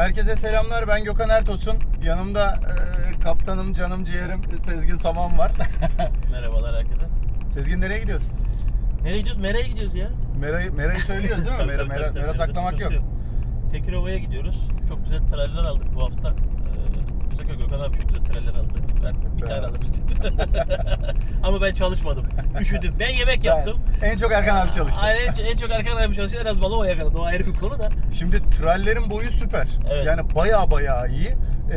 Herkese selamlar. Ben Gökhan Ertosun. Yanımda e, kaptanım, canım ciğerim Sezgin Saman var. Merhabalar herkese. Sezgin nereye gidiyorsun? Nereye gidiyoruz? Mera'ya gidiyoruz ya. Mera'yı Mera'yı söylüyoruz değil mi? Tabii, Mera, tabii, Mera, tabii, Mera tabii. saklamak Sıkıntı yok. Tekirova'ya gidiyoruz. Çok güzel traller aldık bu hafta. Ee, Güzel Gökhan abi çok güzel traller aldı. Ben bir tane alabildim. Ama ben çalışmadım. Üşüdüm. Ben yemek yaptım. En çok Erkan abi çalıştı. Aynen en, en çok Erkan abi çalışıyor. En az balığı o yakaladı. O ayrı bir konu da. Şimdi trallerin boyu süper. Evet. Yani baya baya iyi. Ee,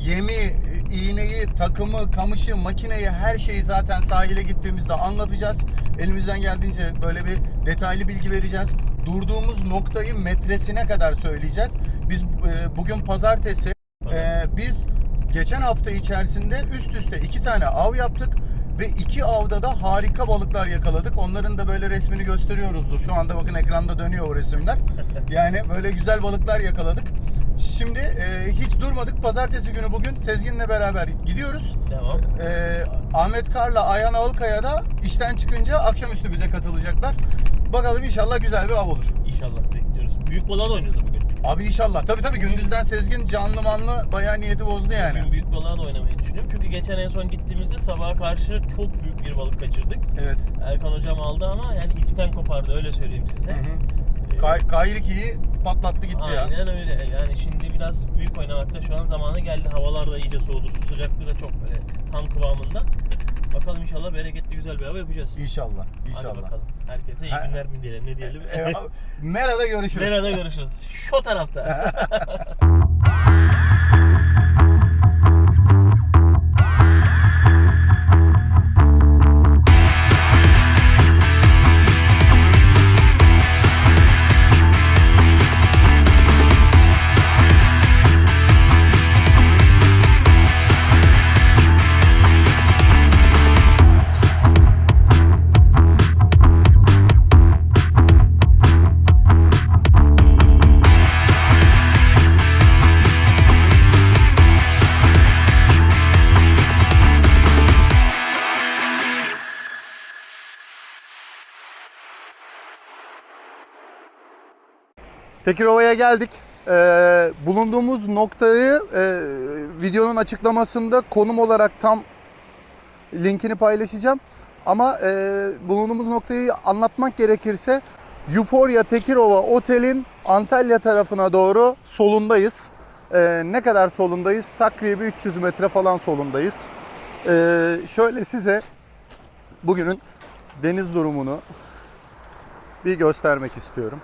yemi, iğneyi, takımı, kamışı, makineyi her şeyi zaten sahile gittiğimizde anlatacağız. Elimizden geldiğince böyle bir detaylı bilgi vereceğiz. Durduğumuz noktayı metresine kadar söyleyeceğiz. Biz e, bugün pazartesi. Pazartesi. biz geçen hafta içerisinde üst üste iki tane av yaptık ve iki avda da harika balıklar yakaladık. Onların da böyle resmini gösteriyoruzdur. Şu anda bakın ekranda dönüyor o resimler. Yani böyle güzel balıklar yakaladık. Şimdi e, hiç durmadık. Pazartesi günü bugün Sezgin'le beraber gidiyoruz. Devam. E, Ahmet Kar'la Ayhan Ağılkaya da işten çıkınca akşamüstü bize katılacaklar. Bakalım inşallah güzel bir av olur. İnşallah bekliyoruz. Büyük balığa da oynayacağız bugün. Abi inşallah. Tabii tabii gündüzden Sezgin canlı manlı bayağı niyeti bozdu yani. Bugün büyük balığa da oynamayı düşünüyorum. Çünkü geçen en son gittiğimizde sabaha karşı çok büyük bir balık kaçırdık. Evet. Erkan hocam aldı ama yani ipten kopardı öyle söyleyeyim size. Hı hı. Ee, Kay Kayriki'yi patlattı gitti ya. Aynen öyle. Yani şimdi biraz büyük oynamakta şu an zamanı geldi. Havalar da iyice soğudu. Su sıcaklığı da çok böyle tam kıvamında. Bakalım inşallah bereketli güzel bir hava yapacağız. İnşallah. Hadi İnşallah. bakalım. Herkese iyi günler mi diyelim ne diyelim. E, Mera'da görüşürüz. Nerede görüşürüz? Şu tarafta. Tekirova'ya geldik. Ee, bulunduğumuz noktayı e, videonun açıklamasında konum olarak tam linkini paylaşacağım. Ama e, bulunduğumuz noktayı anlatmak gerekirse Euphoria Tekirova Otel'in Antalya tarafına doğru solundayız. Ee, ne kadar solundayız? Takribi 300 metre falan solundayız. Ee, şöyle size bugünün deniz durumunu bir göstermek istiyorum.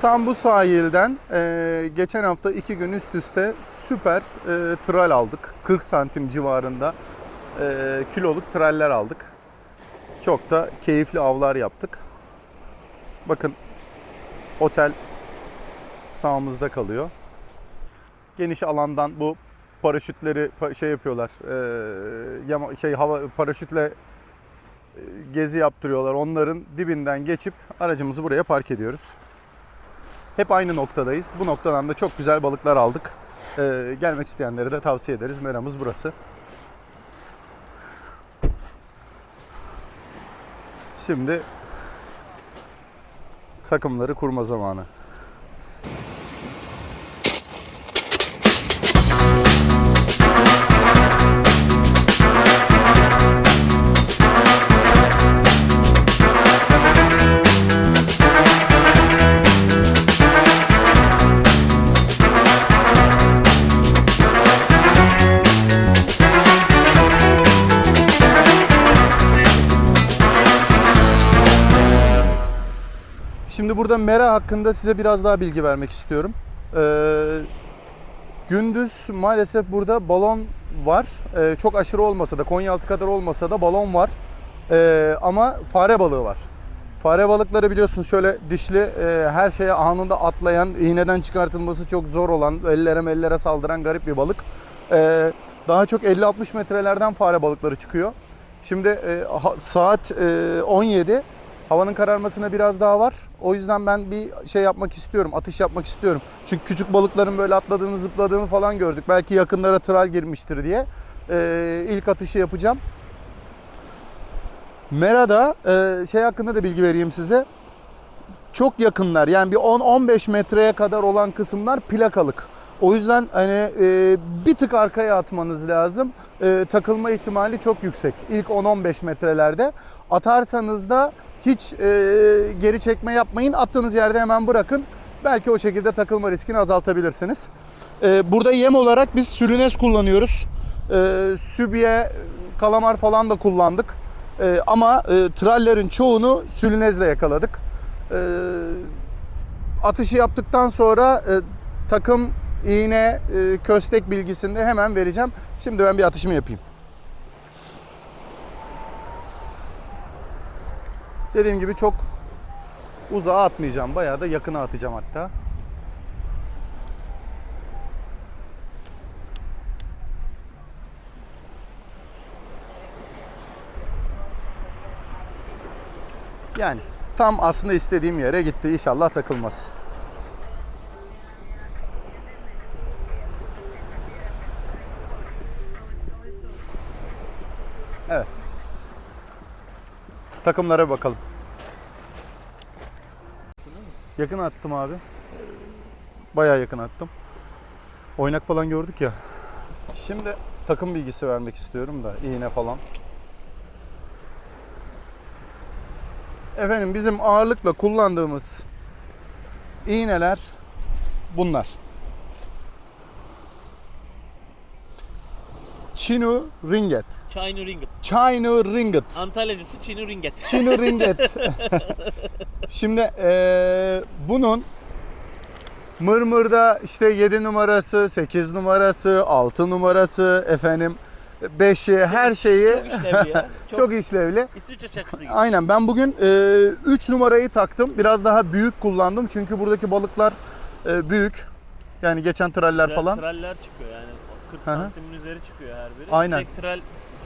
Tam bu sahilden e, geçen hafta iki gün üst üste süper e, tral aldık. 40 santim civarında e, kiloluk traller aldık. Çok da keyifli avlar yaptık. Bakın otel sağımızda kalıyor. Geniş alandan bu paraşütleri pa- şey yapıyorlar. e, şey hava paraşütle e, gezi yaptırıyorlar. Onların dibinden geçip aracımızı buraya park ediyoruz. Hep aynı noktadayız. Bu noktadan da çok güzel balıklar aldık. Ee, gelmek isteyenlere de tavsiye ederiz. Meramız burası. Şimdi takımları kurma zamanı. Şimdi burada mera hakkında size biraz daha bilgi vermek istiyorum. Ee, gündüz maalesef burada balon var. Ee, çok aşırı olmasa da Konyaaltı kadar olmasa da balon var. Ee, ama fare balığı var. Fare balıkları biliyorsunuz şöyle dişli e, her şeye anında atlayan, iğneden çıkartılması çok zor olan, ellere mellere saldıran garip bir balık. Ee, daha çok 50-60 metrelerden fare balıkları çıkıyor. Şimdi e, saat e, 17. Havanın kararmasına biraz daha var. O yüzden ben bir şey yapmak istiyorum, atış yapmak istiyorum. Çünkü küçük balıkların böyle atladığını, zıpladığını falan gördük. Belki yakınlara tral girmiştir diye. Ee, ilk atışı yapacağım. Mera'da e, şey hakkında da bilgi vereyim size. Çok yakınlar yani bir 10-15 metreye kadar olan kısımlar plakalık. O yüzden hani e, bir tık arkaya atmanız lazım. E, takılma ihtimali çok yüksek. İlk 10-15 metrelerde. Atarsanız da hiç e, geri çekme yapmayın. Attığınız yerde hemen bırakın. Belki o şekilde takılma riskini azaltabilirsiniz. E, burada yem olarak biz sülünes kullanıyoruz. E, sübye, kalamar falan da kullandık. E, ama e, trallerin çoğunu sülünezle yakaladık. E, atışı yaptıktan sonra e, takım iğne, e, köstek bilgisini de hemen vereceğim. Şimdi ben bir atışımı yapayım. Dediğim gibi çok uzağa atmayacağım. Bayağı da yakına atacağım hatta. Yani tam aslında istediğim yere gitti. İnşallah takılmaz. Takımlara bakalım. Yakın attım abi. Bayağı yakın attım. Oynak falan gördük ya. Şimdi takım bilgisi vermek istiyorum da iğne falan. Efendim bizim ağırlıkla kullandığımız iğneler bunlar. Chinu Ringet. China Ringgit. Chinu Ringet. Antalya'cısı Chino Ringgit. Chinu Ringet. Şimdi eee, bunun Mırmır'da işte 7 numarası, 8 numarası, 6 numarası, efendim 5'i her şeyi Çok işlevli ya. Çok, çok işlevli. İsviçre çakısı gibi. Aynen ben bugün 3 numarayı taktım. Biraz daha büyük kullandım çünkü buradaki balıklar e, büyük. Yani geçen traller falan. Traller çıkıyor yani. 40 Hı hı. santimin üzeri çıkıyor her biri. Aynen. Bir tek tral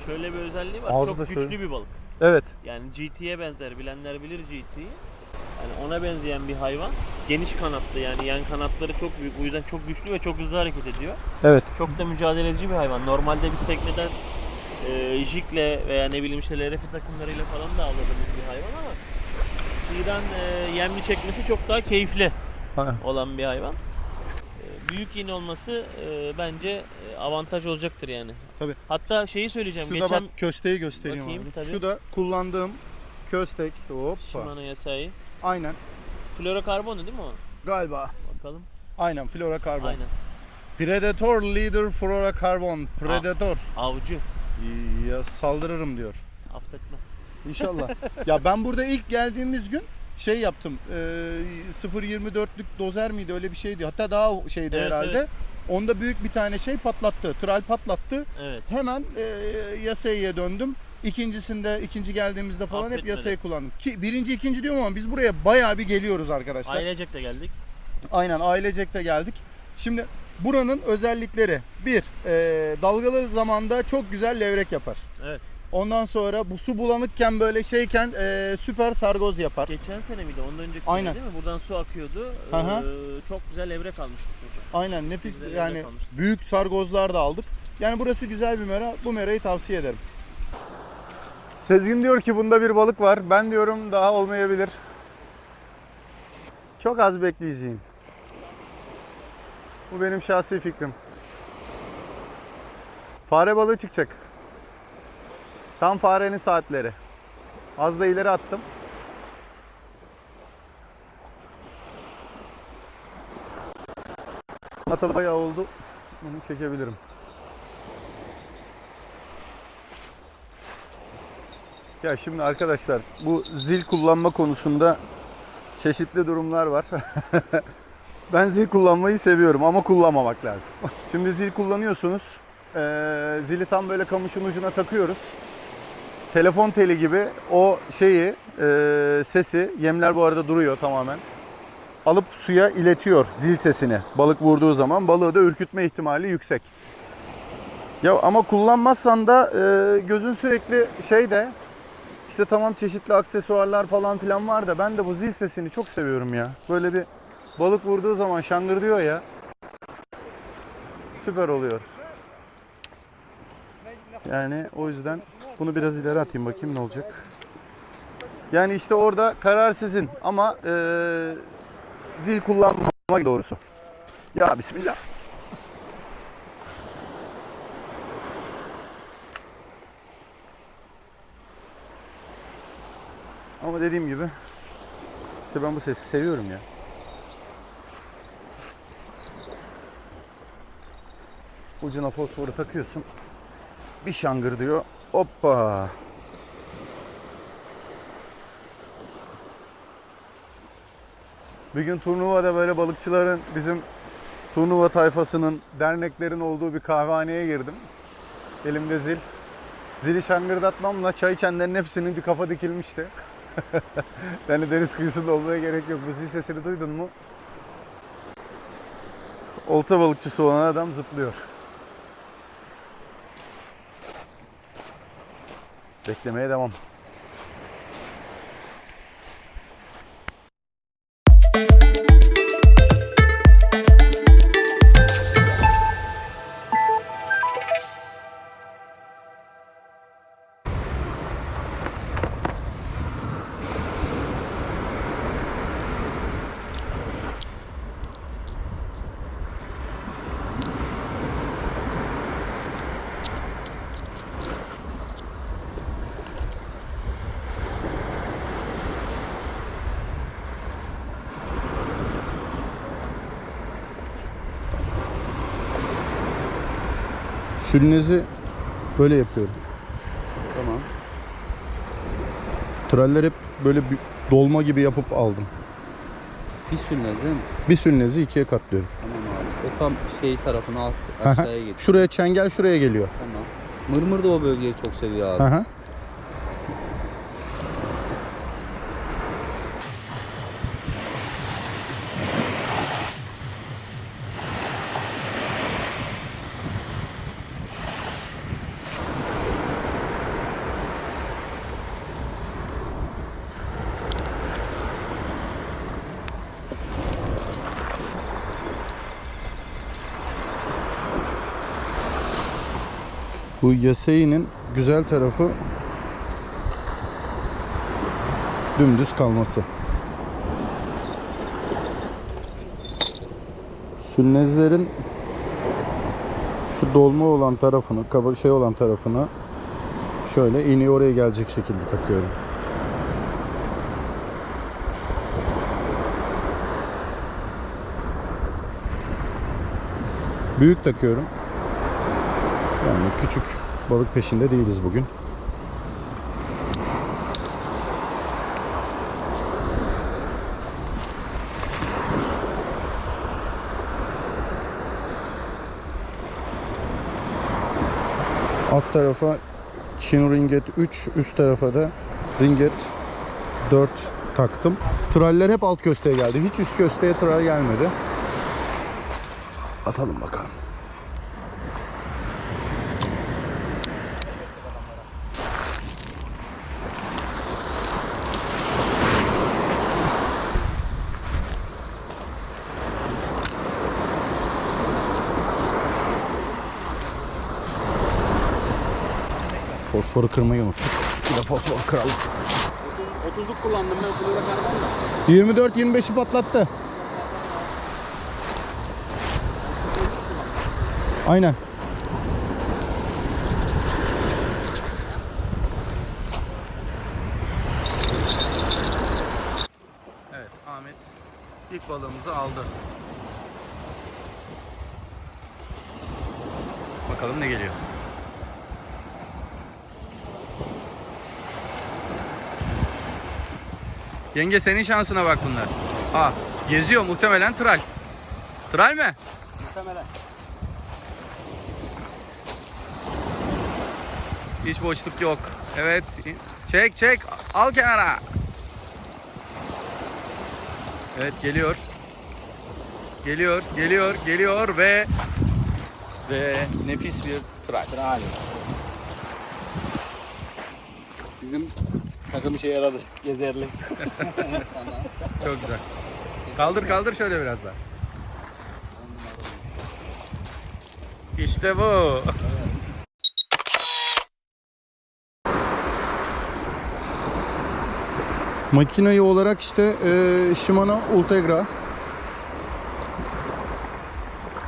şöyle bir özelliği var. Ağzı çok güçlü şöyle. bir balık. Evet. Yani GT'ye benzer. Bilenler bilir GT'yi. Yani ona benzeyen bir hayvan. Geniş kanatlı yani yan kanatları çok büyük. O yüzden çok güçlü ve çok hızlı hareket ediyor. Evet. Çok da mücadeleci bir hayvan. Normalde biz tekneden e, jikle veya ne bileyim işte LRF takımlarıyla falan da avladığımız bir hayvan ama kıyıdan e, yemli çekmesi çok daha keyifli Ha, olan bir hayvan. Büyük iğne olması e, bence e, avantaj olacaktır yani. Tabii. Hatta şeyi söyleyeceğim. Şurada Geçen bak kösteği göstereyim Bakayım, abi. tabii. Şu da kullandığım köstek. Hoppa. Shimano Yasai. Aynen. Florokarbonu değil mi o? Galiba. Bakalım. Aynen fluorokarbon. Aynen. Predator Leader fluorokarbon. Predator. Avcı. Ya saldırırım diyor. Affetmez. İnşallah. ya ben burada ilk geldiğimiz gün şey yaptım. E, 0.24'lük dozer miydi öyle bir şeydi. Hatta daha şeydi Evet, herhalde. evet. Onda büyük bir tane şey patlattı. Tral patlattı. Evet. Hemen e, Yasei'ye döndüm. İkincisinde, ikinci geldiğimizde falan hep Affetmedi. Yasei kullandım. Ki birinci, ikinci diyorum ama biz buraya bayağı bir geliyoruz arkadaşlar. Ailecek de geldik. Aynen ailecek de geldik. Şimdi buranın özellikleri. Bir, e, dalgalı zamanda çok güzel levrek yapar. Evet. Ondan sonra bu su bulanıkken böyle şeyken e, süper sargoz yapar. Geçen sene miydi? Ondan önceki Aynen. sene değil mi? Buradan su akıyordu. Ee, çok güzel evrek almıştık burada. Aynen nefis Bizde yani büyük sargozlar da aldık. Yani burası güzel bir mera. Bu merayı tavsiye ederim. Sezgin diyor ki bunda bir balık var. Ben diyorum daha olmayabilir. Çok az bekleyeceğim. Bu benim şahsi fikrim. Fare balığı çıkacak. Tam farenin saatleri. Az da ileri attım. Atalı bayağı oldu. Bunu çekebilirim. Ya şimdi arkadaşlar bu zil kullanma konusunda çeşitli durumlar var. ben zil kullanmayı seviyorum ama kullanmamak lazım. Şimdi zil kullanıyorsunuz. Ee, zili tam böyle kamışın ucuna takıyoruz. Telefon teli gibi o şeyi, e, sesi, yemler bu arada duruyor tamamen. Alıp suya iletiyor zil sesini. Balık vurduğu zaman balığı da ürkütme ihtimali yüksek. Ya ama kullanmazsan da e, gözün sürekli şeyde işte tamam çeşitli aksesuarlar falan filan var da ben de bu zil sesini çok seviyorum ya. Böyle bir balık vurduğu zaman şangır diyor ya. Süper oluyor. Yani o yüzden Bunu biraz ileri atayım bakayım ne olacak. Yani işte orada karar sizin ama eee, zil kullanmamak doğrusu. Ya bismillah. Ama dediğim gibi işte ben bu sesi seviyorum ya. Ucuna fosforu takıyorsun. Bir şangır diyor. Hoppa. Bir gün turnuvada böyle balıkçıların bizim turnuva tayfasının derneklerin olduğu bir kahvehaneye girdim. Elimde zil. Zili şangırdatmamla çay içenlerin hepsinin bir kafa dikilmişti. yani deniz kıyısında olmaya gerek yok. Bu zil sesini duydun mu? Olta balıkçısı olan adam zıplıyor. Beklemeye devam. Sülnezi böyle yapıyorum. Tamam. Traller hep böyle bir dolma gibi yapıp aldım. Bir sürmez değil mi? Bir sülnezi ikiye katlıyorum. Tamam abi. O tam şey tarafına alt, aşağıya gidiyor. Şuraya çengel şuraya geliyor. Tamam. Mırmır da o bölgeyi çok seviyor abi. Hı Bu Yaseyi'nin güzel tarafı dümdüz kalması. Sünnezlerin şu dolma olan tarafını, şey olan tarafını şöyle iğneyi oraya gelecek şekilde takıyorum. Büyük takıyorum. Yani küçük balık peşinde değiliz bugün. Alt tarafa Çin Ringet 3, üst tarafa da Ringet 4 taktım. Traller hep alt kösteye geldi. Hiç üst kösteye tral gelmedi. Atalım bakalım. Fosforu kırmayı unuttuk. Bir de fosfor kıralım. 30'luk kullandım ben fluorokarbon da. 24-25'i patlattı. Aynen. Evet Ahmet ilk balığımızı aldı. Bakalım ne geliyor. Yenge senin şansına bak bunlar. Aa, geziyor muhtemelen tral. Tral mi? Muhtemelen. Hiç boşluk yok. Evet. Çek çek. Al kenara. Evet geliyor. Geliyor, geliyor, geliyor ve ve nefis bir tral. Tral. Bizim Takım işe yaradı. Gezerli. Çok güzel. Kaldır kaldır şöyle biraz daha. İşte bu. Makineyi olarak işte e, Shimano Ultegra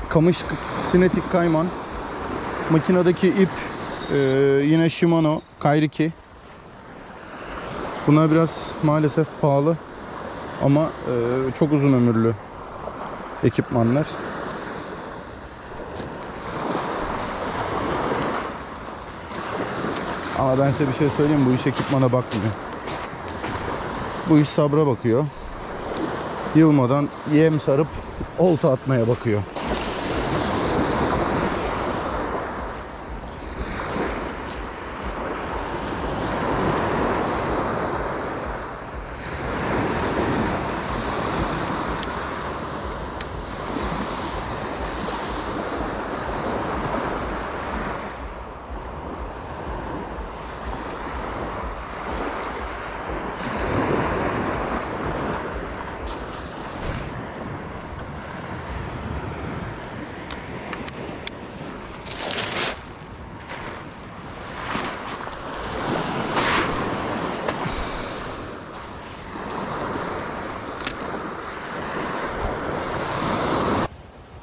Kamış Sinetik Kayman Makinedeki ip e, yine Shimano Kayriki Bunlar biraz maalesef pahalı ama e, çok uzun ömürlü ekipmanlar. Ama ben size bir şey söyleyeyim bu iş ekipmana bakmıyor. Bu iş sabra bakıyor. Yılmadan yem sarıp olta atmaya bakıyor.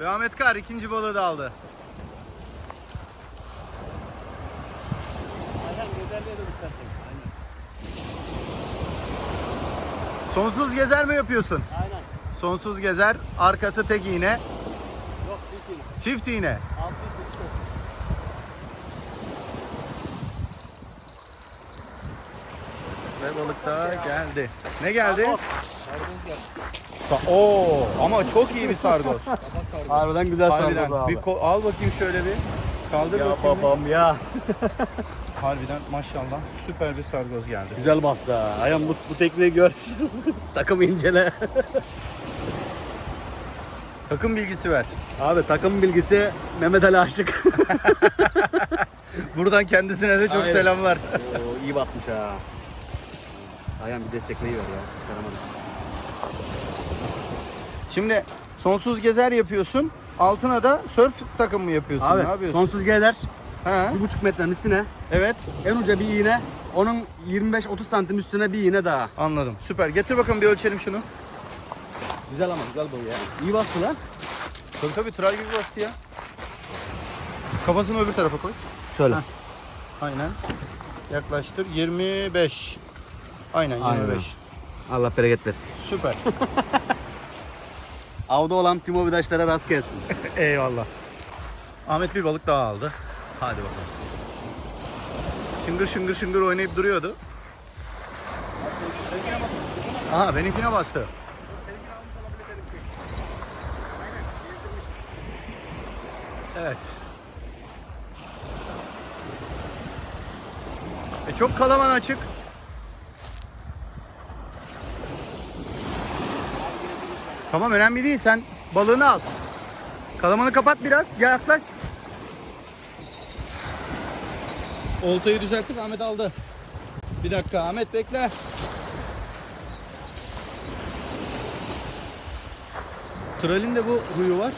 Ve Ahmet Kar ikinci balığı da aldı. Aynen güzelliğe de istersen. Aynen. Sonsuz gezer mi yapıyorsun? Aynen. Sonsuz gezer, arkası tek iğne, Yok çift iğne. 600 kuruş olsun. Ve balık da geldi. Ne geldi? Oo, ama çok iyi bir sargoz. Harbiden güzel Harbiden. sargoz abi. Bir ko- al bakayım şöyle bir. Kaldır ya bakayım. bir. babam ya. Harbiden maşallah süper bir sargoz geldi. Güzel bastı ha. Ayhan bu, bu tekneyi gör. takım incele. Takım bilgisi ver. Abi takım bilgisi Mehmet Ali Aşık. Buradan kendisine de çok Aynen. selamlar. Oo, iyi batmış ha. Ayhan bir destekleyi ver ya. Çıkaramadım. Şimdi sonsuz gezer yapıyorsun. Altına da surf takım mı yapıyorsun? Abi ne yapıyorsun? sonsuz. Ha, Bir buçuk metrenin üstüne. evet En uca bir iğne. Onun 25-30 santim üstüne bir iğne daha. anladım. Süper. Getir bakalım bir ölçelim şunu. Güzel ama güzel boy ya. İyi bastı lan. Tabii tabii tral gibi bastı ya. Kafasını öbür tarafa koy. Şöyle. Heh. Aynen. Yaklaştır. 25. Aynen 25. Aynen. Allah bereket versin. Süper. Avda olan tüm o vidaşlara rast gelsin. Eyvallah. Ahmet bir balık daha aldı. Hadi bakalım. Şıngır şıngır şıngır oynayıp duruyordu. Aha benimkine bastı. Evet. E çok kalaman açık. Tamam önemli değil sen balığını al. Kalamanı kapat biraz. Gel yaklaş. Oltayı düzelttik. Ahmet aldı. Bir dakika Ahmet bekle. Tral'in de bu huyu var.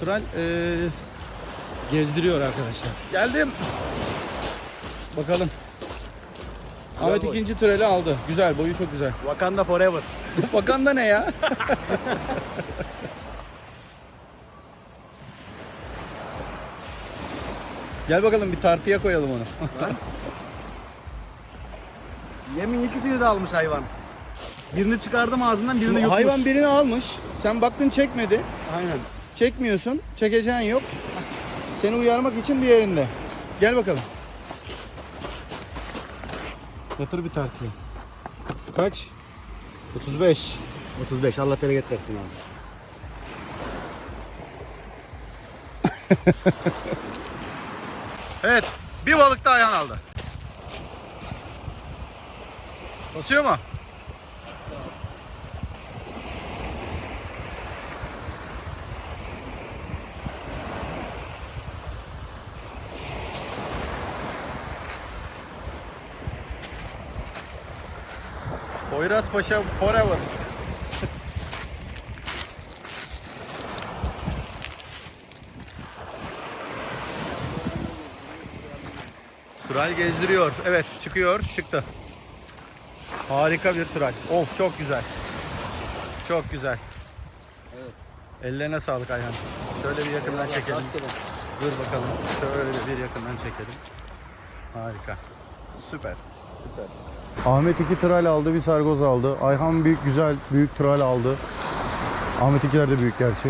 Tral eee, gezdiriyor arkadaşlar. Geldim. Bakalım. Ahmet boy. ikinci trali aldı. Güzel boyu çok güzel. Wakanda forever. Bakan da ne ya? Gel bakalım bir tartıya koyalım onu. Yemin ikisini de almış hayvan. Birini çıkardım ağzından birini yutmuş. hayvan birini almış. Sen baktın çekmedi. Aynen. Çekmiyorsun. Çekeceğin yok. Seni uyarmak için diğerinde. Gel bakalım. Yatır bir tartıya. Kaç? 35. 35 Allah bereket versin abi. Evet. Bir balık daha yan aldı. Basıyor mu? Poyraz Paşa forever. Tural gezdiriyor. Evet çıkıyor. Çıktı. Harika bir tral. Of çok güzel. Çok güzel. Evet. Ellerine sağlık Ayhan. Şöyle bir yakından çekelim. Dur bakalım. Şöyle bir yakından çekelim. Harika. Süpersin. Ahmet iki tral aldı, bir sargoz aldı. Ayhan büyük güzel büyük tral aldı. Ahmet ikiler de büyük gerçi.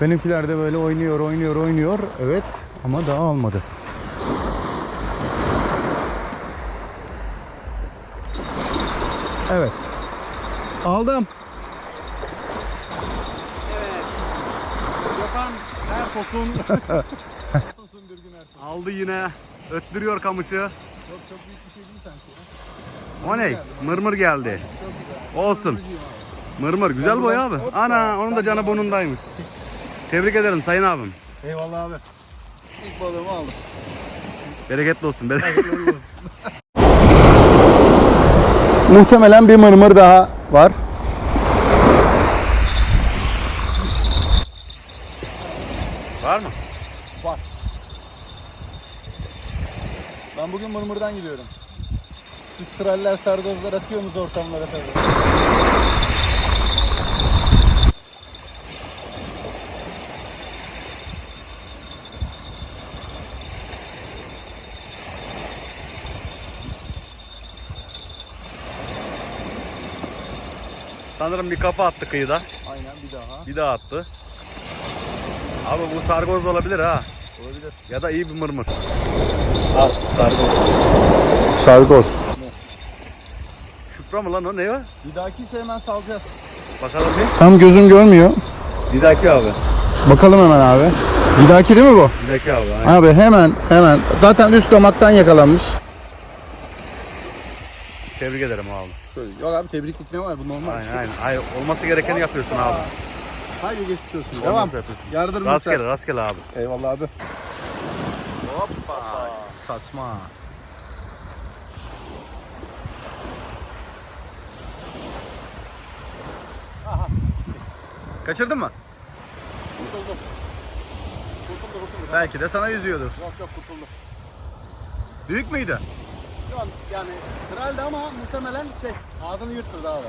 Benimkiler de böyle oynuyor, oynuyor, oynuyor. Evet ama daha almadı. Evet. Aldım. Gökhan Ertos'un aldı yine. Öttürüyor kamışı. Çok çok büyük bir şey değil sanki. O ne? Mırmır geldi. Olsun. Mırmır güzel boy abi. Ana onun da canı burnundaymış. Tebrik ederim sayın abim. Eyvallah abi. İlk balığımı aldım. Bereketli olsun. Bereketli olsun. Muhtemelen bir mırmır daha. Var mı? Ben bugün mırmırdan gidiyorum. Siz traller, sargozlar atıyorsunuz ortamlara tabii. Sanırım bir kafa attı kıyıda. Aynen bir daha. Bir daha attı. Abi bu sargoz olabilir ha. Olabilir. Ya da iyi bir mırmır. Al sargoz. Sargoz. Şupra mı lan o ne o? Bir dahaki ise hemen salacağız. Bakalım bir. Tam gözüm görmüyor. Didaki abi. Bakalım hemen abi. Bir dahaki değil mi bu? Didaki abi. aynen. Abi hemen hemen. Zaten üst damaktan yakalanmış. Tebrik ederim abi. Yok abi tebriklik ne var bu normal. Aynen aynen. Hayır, olması gerekeni yapıyorsun abi. Haydi geçmiş olsun. Devam. Yardırın Rastgele rastgele abi. Eyvallah abi. Hoppa. Tasma. Kaçırdın mı? Kurtuldum. Kurtuldu kurtuldu. Belki de sana yüzüyordur. Yok yok kurtuldu. Büyük müydü? Şu an yani kraldi ama muhtemelen şey ağzını yırttırdı abi.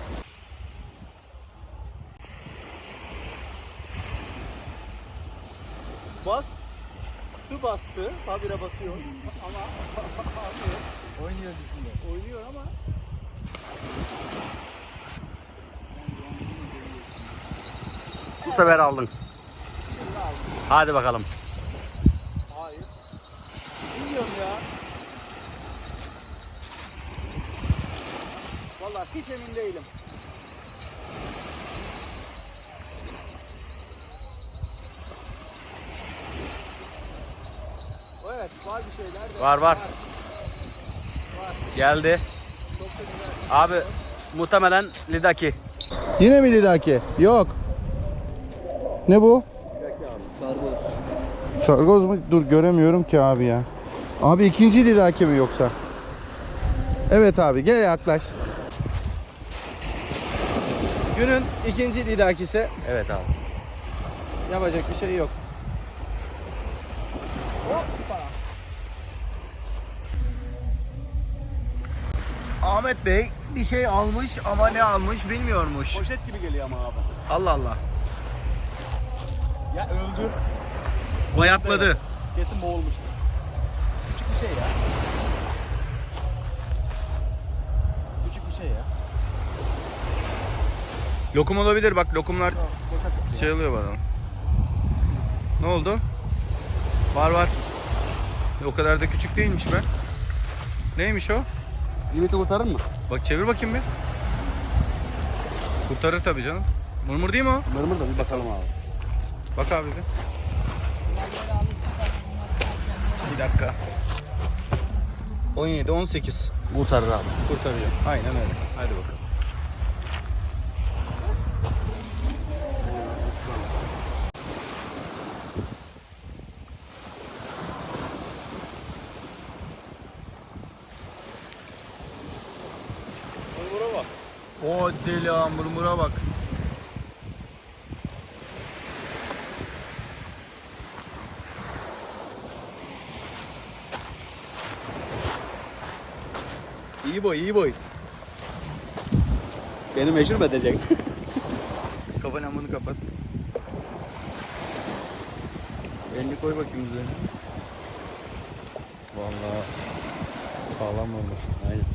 Bas. Su bastı. Habire basıyor. Ama oynuyor bizimle. Oynuyor ama Bu sefer aldın. Hadi bakalım. Hayır. Bilmiyorum ya. Vallahi hiç emin değilim. Evet, var bir şeyler de. Var var. Geldi. Abi muhtemelen Lidaki. Yine mi Lidaki? Yok. Ne bu? Sargoz mu? Dur göremiyorum ki abi ya. Abi ikinci Lidaki mi yoksa? Evet abi gel yaklaş. Günün ikinci Lidakisi. Evet abi. Yapacak bir şey yok. Ahmet Bey bir şey almış ama ne almış bilmiyormuş. Poşet gibi geliyor ama abi. Allah Allah. Ya öldü. Bayatladı. Kesin boğulmuştu. Küçük bir şey ya. Küçük bir şey ya. Lokum olabilir bak lokumlar Boşa çıktı şey oluyor bana. Ne oldu? Var var. O kadar da küçük değilmiş be. Neymiş o? Limiti kurtarır mı? Bak çevir bakayım bir. Kurtarır tabii canım. Murmur değil mi o? Mırmır da bir bakalım abi. Bak abi bir. Bir dakika. 17, 18 Kurtarır abi. kurtarıyor. Aynen öyle. Hadi bakalım. Mırmıra bak. O deli ha, murmura bak. İyi boy iyi boy. Beni meşhur mu edecek? Kafa lambını kapat. Elini koy bakayım üzerine. Vallahi sağlam olmuş. Aynen.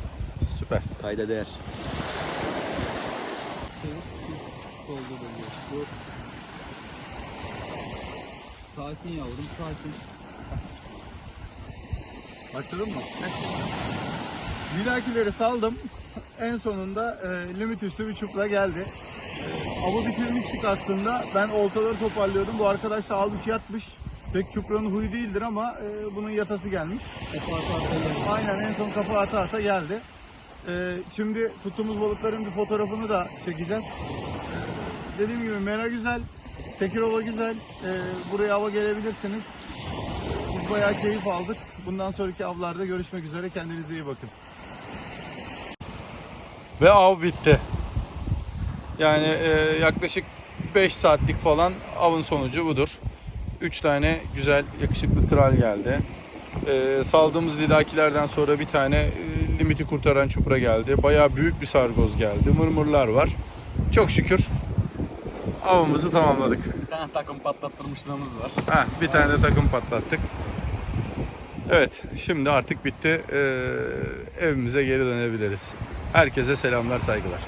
Süper. Kayda değer. Sakin yavrum sakin. Başladın mı? Lidakileri saldım. En sonunda e, limit üstü bir çupra geldi. E, avı bitirmiştik aslında. Ben oltaları toparlıyordum. Bu arkadaş da almış yatmış. Pek çupranın huyu değildir ama e, bunun yatası gelmiş. Aynen en son kafa ata ata geldi. E, şimdi tuttuğumuz balıkların bir fotoğrafını da çekeceğiz. Dediğim gibi mera güzel. Tekirova güzel. E, buraya hava gelebilirsiniz. Biz bayağı keyif aldık. Bundan sonraki avlarda görüşmek üzere. Kendinize iyi bakın. Ve av bitti. Yani e, yaklaşık 5 saatlik falan avın sonucu budur. 3 tane güzel yakışıklı tral geldi. E, saldığımız lidakilerden sonra bir tane e, limiti kurtaran çupra geldi. Bayağı büyük bir sargoz geldi. Mırmırlar var. Çok şükür avımızı tamamladık. Bir tane takım patlattırmışlığımız var. Ha, bir tane de takım patlattık. Evet, şimdi artık bitti. Ee, evimize geri dönebiliriz. Herkese selamlar, saygılar.